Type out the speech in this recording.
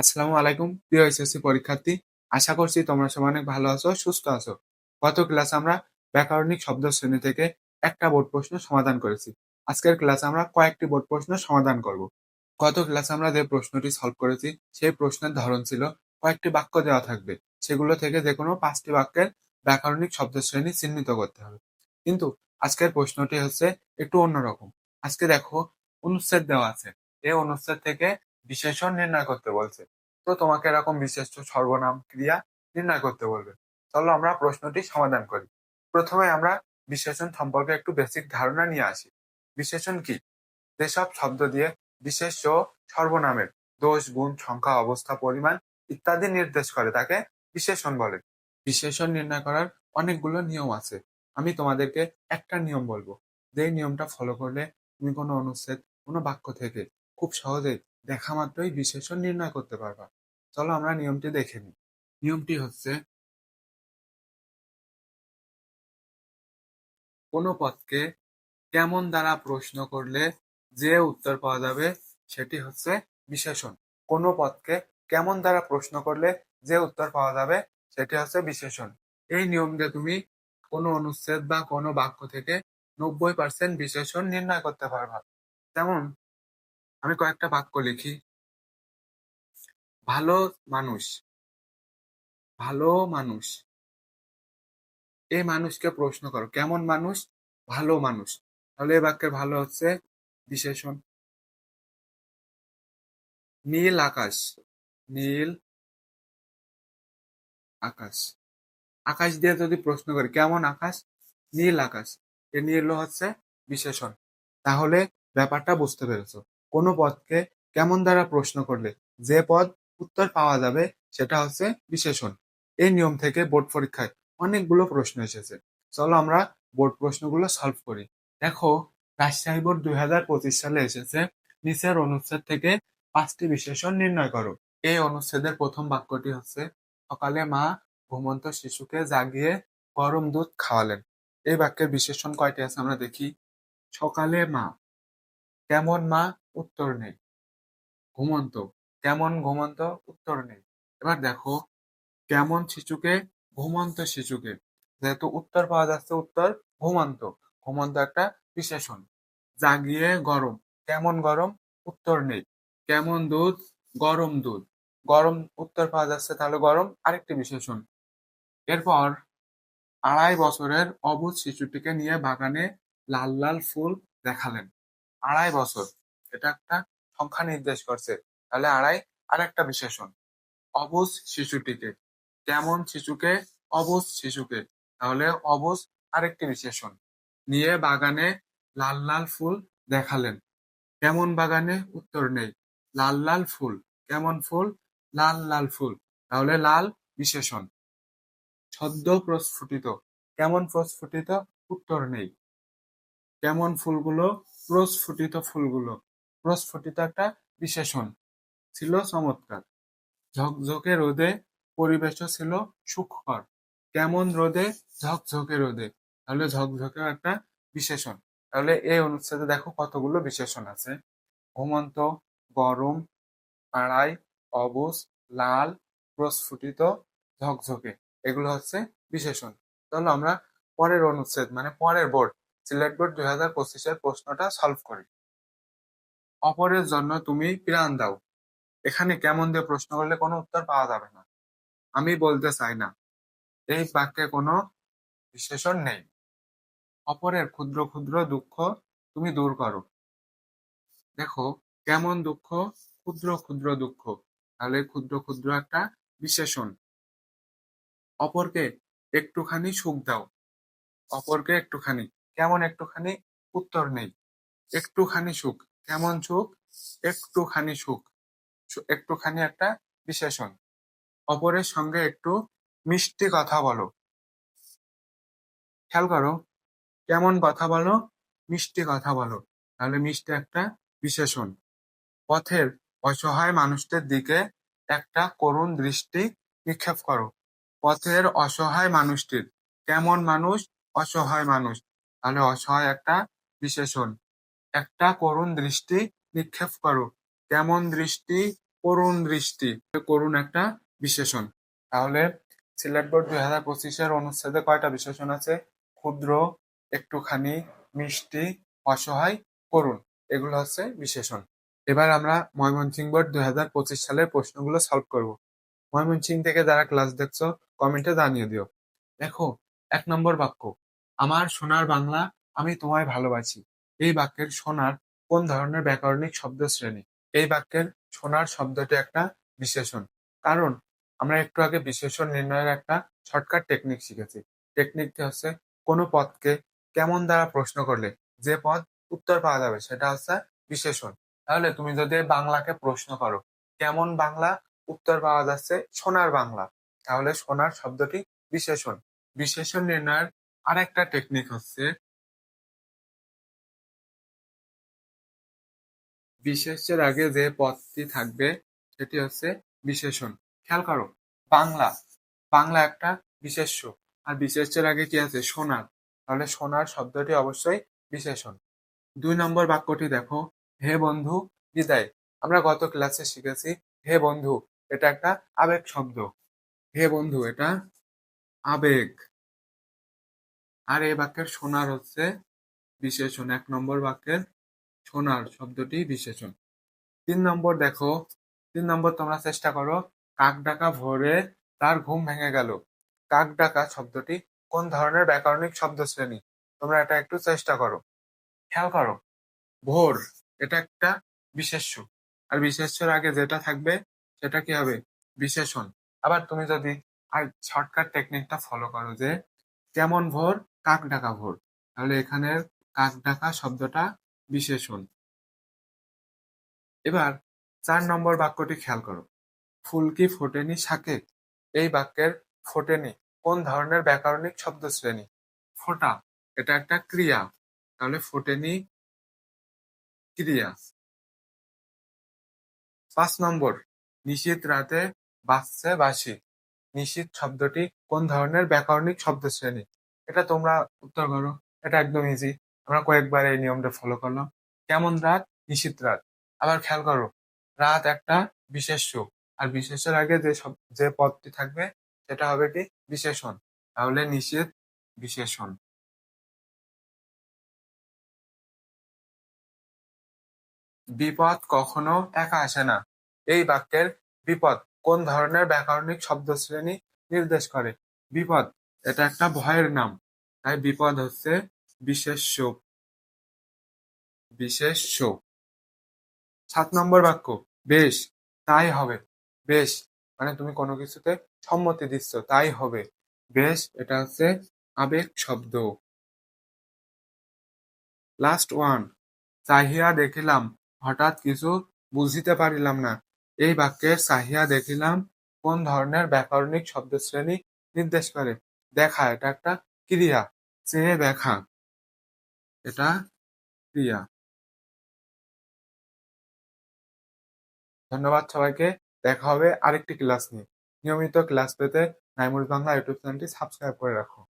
আসসালামু আলাইকুম, প্রিয় এসএসসি পরীক্ষার্থী। আশা করছি তোমরা সবাই অনেক ভালো আছো, সুস্থ আছো। গত ক্লাসে আমরা ব্যাকরণিক শব্দ শ্রেণি থেকে একটা বোর্ড প্রশ্ন সমাধান করেছি। আজকের ক্লাসে আমরা কয়েকটি বোর্ড প্রশ্ন সমাধান করব। গত ক্লাসে আমরা যে প্রশ্নটি সলভ করেছি, সেই প্রশ্নের ধরন ছিল কয়েকটি বাক্য দেওয়া থাকবে। সেগুলো থেকে যে কোনো পাঁচটি বাক্যের ব্যাকরণিক শব্দ শ্রেণি চিহ্নিত করতে হবে। কিন্তু আজকের প্রশ্নটি হচ্ছে একটু অন্যরকম। আজকে দেখো অনুচ্ছেদ দেওয়া আছে। এই অনুচ্ছেদ থেকে বিশেষণ নির্ণয় করতে বলছে। তো তোমাকে এরকম বিশেষ্য সর্বনাম ক্রিয়া নির্ণয় করতে বলবে। চলো আমরা প্রশ্নটি সমাধান করি। প্রথমে আমরা বিশেষণ সম্পর্কে একটু বেসিক ধারণা নিয়ে আসি। বিশেষণ কি? যেসব শব্দ দিয়ে বিশেষ্য সর্বনামের দোষ, গুণ, সংখ্যা, অবস্থা, পরিমাণ ইত্যাদি নির্দেশ করে তাকে বিশেষণ বলে। বিশেষণ নির্ণয় করার অনেকগুলো নিয়ম আছে। আমি তোমাদেরকে একটা নিয়ম বলব। যে নিয়মটা ফলো করলে তুমি কোনো অনুচ্ছেদ, কোনো বাক্য থেকে খুব সহজেই দেখা মাত্রই বিশেষণ নির্ণয় করতে পারবা। চলো আমরা নিয়মটি দেখে নিই। নিয়মটি হচ্ছে কোনো পদকে কেমন দ্বারা প্রশ্ন করলে যে উত্তর পাওয়া যাবে সেটি হচ্ছে বিশেষণ কোনো পদকে কেমন দ্বারা প্রশ্ন করলে যে উত্তর পাওয়া যাবে সেটি হচ্ছে বিশেষণ এই নিয়ম তুমি কোনো অনুচ্ছেদ বা কোনো বাক্য থেকে নব্বই পার্সেন্ট বিশেষণ নির্ণয় করতে পারবা। যেমন আমি কয়েকটা বাক্য লিখি। ভালো মানুষ ভালো মানুষ। এই মানুষকে প্রশ্ন করো, কেমন মানুষ? ভালো মানুষ। তাহলে এই বাক্যের ভালো হচ্ছে বিশেষণ। নীল আকাশ নীল আকাশ। আকাশ দিয়ে যদি প্রশ্ন করি, কেমন আকাশ? নীল আকাশ। এ নীল হচ্ছে বিশেষণ। তাহলে ব্যাপারটা বুঝতে পেরেছ। কোনো পদকে কেমন দ্বারা প্রশ্ন করলে যে পদ উত্তর পাওয়া যাবে সেটা হচ্ছে বিশেষণ এই নিয়ম থেকে বোর্ড পরীক্ষায় অনেকগুলো প্রশ্ন এসেছে। চলো আমরা বোর্ড প্রশ্নগুলো সলভ করি। দেখো, রাজশাহী বোর্ড দুই হাজার পঁচিশ সালে এসেছে। নিচের অনুচ্ছেদ থেকে পাঁচটি বিশেষণ নির্ণয় করো। এই অনুচ্ছেদের প্রথম বাক্যটি হচ্ছে, সকালে মা ঘুমন্ত শিশুকে জাগিয়ে গরম দুধ খাওয়ালেন। এই বাক্যের বিশেষণ কয়টি আছে আমরা দেখি। সকালে মা, কেমন মা উত্তর নেই। ঘুমন্ত, কেমন ঘুমন্ত? উত্তর নেই। এবার দেখো, কেমন শিশুকে? ঘুমন্ত শিশুকে। যেহেতু উত্তর পাওয়া যাচ্ছে উত্তর, ঘুমন্ত। ঘুমন্ত একটা বিশেষণ। জাগিয়ে গরম। কেমন গরম? উত্তর নেই। কেমন দুধ? গরম দুধ। গরম উত্তর পাওয়া যাচ্ছে তাহলে গরম। আরেকটি বিশেষণ। এরপর আড়াই বছরের অবুধ শিশুটিকে নিয়ে বাগানে লাল লাল ফুল দেখালেন। আড়াই বছর। এটা একটা সংখ্যা নির্দেশ করছে। তাহলে আড়াই আর একটা বিশেষণ। অবুজ শিশুটিকে। কেমন শিশুকে? অবুজ শিশুকে। তাহলে অবুজ আরেকটি বিশেষণ। নিয়ে বাগানে লাল লাল ফুল দেখালেন। কেমন বাগানে? উত্তর নেই। লাল লাল ফুল। কেমন ফুল? লাল লাল ফুল। তাহলে লাল বিশেষণ। সদ্য প্রস্ফুটিত। কেমন প্রস্ফুটিত? উত্তর নেই। কেমন ফুলগুলো? প্রস্ফুটিত ফুলগুলো। প্রস্ফুটিত একটা বিশেষণ। ছিল চমৎকার। ঝকঝকে রোদে পরিবেশও ছিল সুখকর। কেমন রোদে? ঝকঝকে রোদে। তাহলে ঝকঝকে একটা বিশেষণ। তাহলে এই অনুচ্ছেদে দেখো কতগুলো বিশেষণ আছে। ঘুমন্ত, গরম আড়াই অবুজ, লাল, প্রস্ফুটিত, ঝকঝকে। এগুলো হচ্ছে বিশেষণ। তাহলে আমরা পরের অনুচ্ছেদ মানে পরের বোর্ড সিলেট বোর্ড দুই হাজার পঁচিশের প্রশ্নটা সলভ করি। অপরের জন্য তুমি প্রাণ দাও। এখানে কেমন দিয়ে প্রশ্ন করলে কোনো উত্তর পাওয়া যাবে না। আমি বলতে চাই না। এই বাক্যে কোনো বিশেষণ নেই। অপরের ক্ষুদ্র ক্ষুদ্র দুঃখ তুমি দূর করো। দেখো, কেমন দুঃখ? ক্ষুদ্র ক্ষুদ্র দুঃখ। তাহলে ক্ষুদ্র ক্ষুদ্র একটা বিশেষণ। অপরকে একটুখানি সুখ দাও। অপরকে একটুখানি, কেমন একটুখানি? উত্তর নেই। একটুখানি সুখ। কেমন সুখ? একটুখানি সুখ। একটুখানি একটা বিশেষণ। অপরের সঙ্গে একটু মিষ্টি কথা বলো। খেয়াল করো, কেমন কথা বলো, মিষ্টি কথা বলো। তাহলে মিষ্টি একটা বিশেষণ। পথের অসহায় মানুষদের দিকে একটা করুণ দৃষ্টি নিক্ষেপ করো। পথের অসহায় মানুষটির, কেমন মানুষ, অসহায় মানুষ। তাহলে অসহায় একটা বিশেষণ। একটা করুণ দৃষ্টি নিক্ষেপ করো। কেমন দৃষ্টি? করুণ দৃষ্টি। করুণ একটা বিশেষণ। তাহলে সিলেট বোর্ড দুই হাজার পঁচিশের অনুচ্ছেদে কয়টা বিশেষণ আছে? ক্ষুদ্র, একটুখানি, মিষ্টি, অসহায়, করুণ। এগুলো হচ্ছে বিশেষণ। এবার আমরা ময়মনসিংহ বোর্ড দুই হাজার পঁচিশ সালের প্রশ্নগুলো সলভ করব। ময়মনসিংহ থেকে যারা ক্লাস দেখছ কমেন্টে জানিয়ে দিও। দেখো, এক নম্বর বাক্য, আমার সোনার বাংলা আমি তোমায় ভালোবাসি। এই বাক্যের সোনার কোন ধরনের ব্যাকরণিক শব্দ শ্রেণি এই বাক্যের সোনার শব্দটি একটা বিশেষণ কারণ আমরা একটু আগে বিশেষণ নির্ণয়ের একটা শর্টকাট টেকনিক শিখেছি। টেকনিকটি হচ্ছে কোনো পদকে কেমন দ্বারা প্রশ্ন করলে যে পদ উত্তর পাওয়া যাবে সেটা হচ্ছে বিশেষণ তাহলে তুমি যদি বাংলাকে প্রশ্ন করো, কেমন বাংলা উত্তর পাওয়া যাচ্ছে? সোনার বাংলা। তাহলে সোনার শব্দটি বিশেষণ বিশেষণ নির্ণয়ের আরেকটা টেকনিক হচ্ছে বিশেষের আগে যে পদটি থাকবে, সেটি হচ্ছে বিশেষণ। খেয়াল করো, বাংলা বাংলা একটা বিশেষ্য। আর বিশেষের আগে কি আছে? সোনার। তাহলে সোনার শব্দটি অবশ্যই বিশেষণ। দুই নম্বর বাক্যটি দেখো, হে বন্ধু, বিদায়। আমরা গত ক্লাসে শিখেছি, হে বন্ধু, এটা একটা আবেগ শব্দ। হে বন্ধু, এটা আবেগ। আর এই বাক্যের সোনার হচ্ছে বিশেষণ। এক নম্বর বাক্যের সোনার শব্দটি বিশেষণ। তিন নম্বর দেখো, তিন নম্বর তোমরা চেষ্টা করো, কাক ডাকা ভোরে তার ঘুম ভেঙে গেল। কাক ডাকা শব্দটি কোন ধরনের ব্যাকরণিক শব্দ শ্রেণি তোমরা এটা একটু চেষ্টা করো। খেয়াল করো, ভোর, এটা একটা বিশেষ্য। আর বিশেষ্যর আগে যেটা থাকবে, সেটা কি হবে? বিশেষণ। আবার তুমি যদি আর শর্টকাট টেকনিকটা ফলো করো যে, কেমন ভোর, কাক ডাকা ভোর। তাহলে এখানের কাক ডাকা শব্দটা বিশেষণ। এবার চার নম্বর বাক্যটি খেয়াল করো। ফুলকি ফোটেনি শাকে এই বাক্যের ফোটেনি কোন ধরনের ব্যাকরণিক শব্দ শ্রেণি ফোটা, এটা একটা ক্রিয়া। তাহলে ফোটেনি ক্রিয়া। পাঁচ নম্বর, নিশীত রাতে বাজছে বাসি নিশীত শব্দটি কোন ধরনের ব্যাকরণিক শব্দ শ্রেণি এটা তোমরা উত্তর করো। এটা একদম ইজি আমরা কয়েকবার এই নিয়মটা ফলো করলাম কেমন রাত? নিশীত রাত। আবার খেয়াল করো, রাত একটা বিশেষ্য আর বিশেষের আগে যে সব, যে পদটি থাকবে, সেটা হবে কি? বিশেষণ। তাহলে নিষেধ বিশেষণ। বিপদ কখনো একা আসে না। এই বাক্যের বিপদ কোন ধরনের ব্যাকরণিক শব্দ শ্রেণি নির্দেশ করে? বিপদ, এটা একটা ভয়ের নাম। তাই বিপদ হচ্ছে বিশেষ্য বিশেষ্য সাত নম্বর বাক্য, বেশ, তাই হবে। বেশ মানে তুমি কোনো কিছুতে সম্মতি দিচ্ছ, তাই হবে। বেশ, এটা হচ্ছে আবেগ শব্দ। লাস্ট ওয়ান চাহিয়া দেখিলাম, হঠাৎ কিছু বুঝিতে পারিলাম না। এই বাক্যের চাহিয়া দেখিলাম, কোন ধরনের ব্যাকরণিক শব্দ শ্রেণি নির্দেশ করে। দেখা, এটা একটা ক্রিয়া, চেয়ে দেখা। এটা ক্রিয়া। ধন্যবাদ সবাইকে। দেখা হবে আরেকটি ক্লাস নিয়ে। নিয়মিত ক্লাস পেতে নাইমুল বাংলা ইউটিউব চ্যানেলটি সাবস্ক্রাইব করে রাখো।